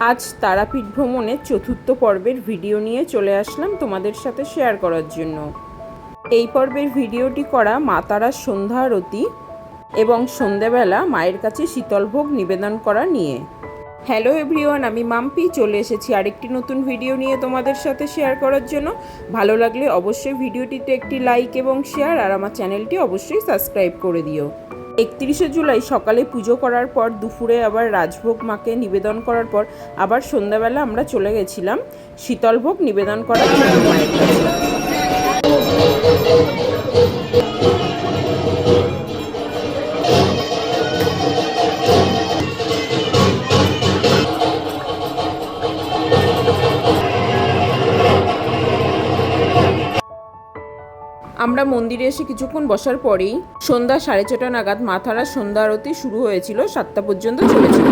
আজ তারাপীঠ ভ্রমণের চতুর্থ পর্বের ভিডিও নিয়ে চলে আসলাম তোমাদের সাথে শেয়ার করার জন্য। এই পর্বের ভিডিওটি করা মা তারার সন্ধ্যা আরতি এবং সন্ধেবেলা মায়ের কাছে শীতলভোগ নিবেদন করা নিয়ে। হ্যালো এভরিওয়ান আমি মাম্পি, চলে এসেছি আরেকটি নতুন ভিডিও নিয়ে তোমাদের সাথে শেয়ার করার জন্য। ভালো লাগলে অবশ্যই ভিডিওটিতে একটি লাইক এবং শেয়ার আর আমার চ্যানেলটি অবশ্যই সাবস্ক্রাইব করে দিও। একত্রিশে জুলাই সকালে পুজো করার পর দুপুরে আবার রাজভোগ মাকে নিবেদন করার পর আবার সন্ধ্যাবেলা আমরা চলে গেছিলাম। শীতলভোগ নিবেদন করার জন্য। মায়ের কাছে আমরা মন্দিরে এসে কিছুক্ষণ বসার পরেই সন্ধ্যা সাড়ে ছটা নাগাদ মাথারা সন্ধ্যা আরতি শুরু হয়েছিল সাতটা পর্যন্ত চলেছিল।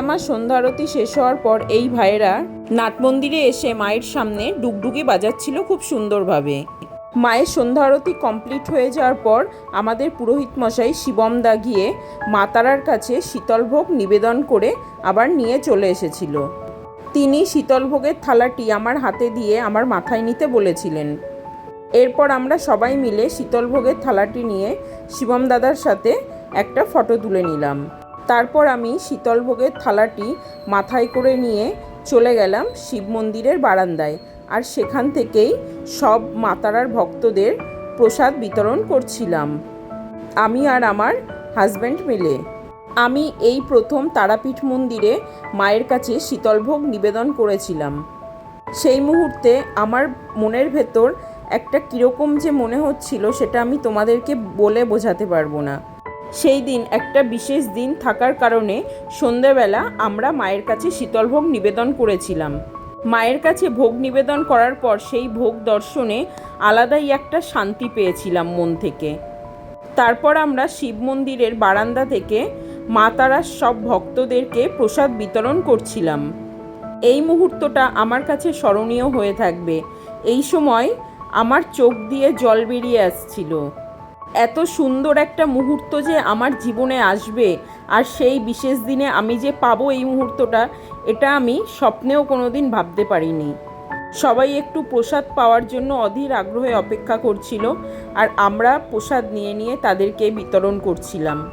তারামা সন্ধ্যা আরতি শেষ হওয়ার পর এই ভাইয়েরা নাট মন্দিরে এসে মায়ের সামনে ডুগডুগি বাজাচ্ছিল খুব সুন্দরভাবে। মায়ের সন্ধ্যা আরতি কমপ্লিট হয়ে যাওয়ার পর আমাদের পুরোহিত মশাই শিবম দা গিয়ে মা তারার কাছে শীতলভোগ নিবেদন করে আবার নিয়ে চলে এসেছিল। তিনি শীতলভোগের থালাটি আমার হাতে দিয়ে আমার মাথায় নিতে বলেছিলেন। এরপর আমরা সবাই মিলে শীতলভোগের থালাটি নিয়ে শিবম দাদার সাথে একটা ফটো তুলে নিলাম। তারপর আমি শীতলভোগের থালাটি মাথায় করে নিয়ে চলে গেলাম শিব মন্দিরের বারান্দায়। আর সেখান থেকেই সব মাতারার ভক্তদের প্রসাদ বিতরণ করছিলাম। আমি আর আমার হাজব্যান্ড মিলে। আমি এই প্রথম তারাপীঠ মন্দিরে মায়ের কাছে শীতলভোগ নিবেদন করেছিলাম। সেই মুহূর্তে আমার মনের ভেতর একটা কীরকম যে মনে হচ্ছিল সেটা আমি তোমাদেরকে বলে বোঝাতে পারব না। সেই দিন একটা বিশেষ দিন থাকার কারণে সন্ধেবেলা আমরা মায়ের কাছে শীতলভোগ নিবেদন করেছিলাম। মায়ের কাছে ভোগ নিবেদন করার পর সেই ভোগ দর্শনে আলাদাই একটা শান্তি পেয়েছিলাম মন থেকে। তারপর আমরা শিব মন্দিরের বারান্দা থেকে মা তারার সব ভক্তদেরকে প্রসাদ বিতরণ করছিলাম। এই মুহূর্তটা আমার কাছে স্মরণীয় হয়ে থাকবে। এই সময় আমার চোখ দিয়ে জল বেরিয়ে আসছিল। এত সুন্দর একটা মুহূর্ত যে আমার জীবনে আসবে। আর সেই বিশেষ দিনে আমি যে পাবো এই মুহূর্তটা, এটা আমি স্বপ্নেও কোনো দিন ভাবতে পারিনি। সবাই একটু প্রসাদ পাওয়ার জন্য অধীর আগ্রহে অপেক্ষা করছিল, আর আমরা প্রসাদ নিয়ে নিয়ে তাদেরকে বিতরণ করছিলাম।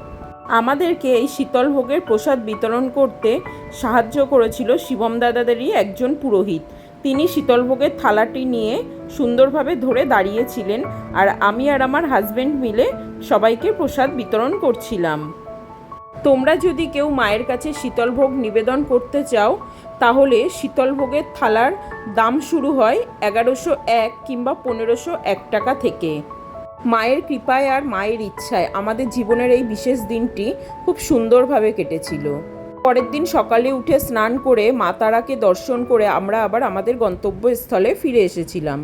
আমাদেরকে এই শীতল ভোগের প্রসাদ বিতরণ করতে সাহায্য করেছিল শিবম দাদাদেরই একজন পুরোহিত। তিনি শীতলভোগের থালাটি নিয়ে সুন্দরভাবে ধরে দাঁড়িয়েছিলেন আর আমি আর আমার হাজব্যান্ড মিলে সবাইকে প্রসাদ বিতরণ করছিলাম। তোমরা যদি কেউ মায়ের কাছে শীতলভোগ নিবেদন করতে চাও, তাহলে শীতলভোগের থালার দাম শুরু হয় এগারোশো এক কিংবা পনেরোশো এক টাকা থেকে। মায়ের কৃপায় আর মায়ের ইচ্ছায় আমাদের জীবনের এই বিশেষ দিনটি খুব সুন্দরভাবে কেটেছিল। পরের দিন সকালে উঠে স্নান করে মাতারাকে দর্শন করে আমরা আবার আমাদের গন্তব্যস্থলে ফিরে এসেছিলাম।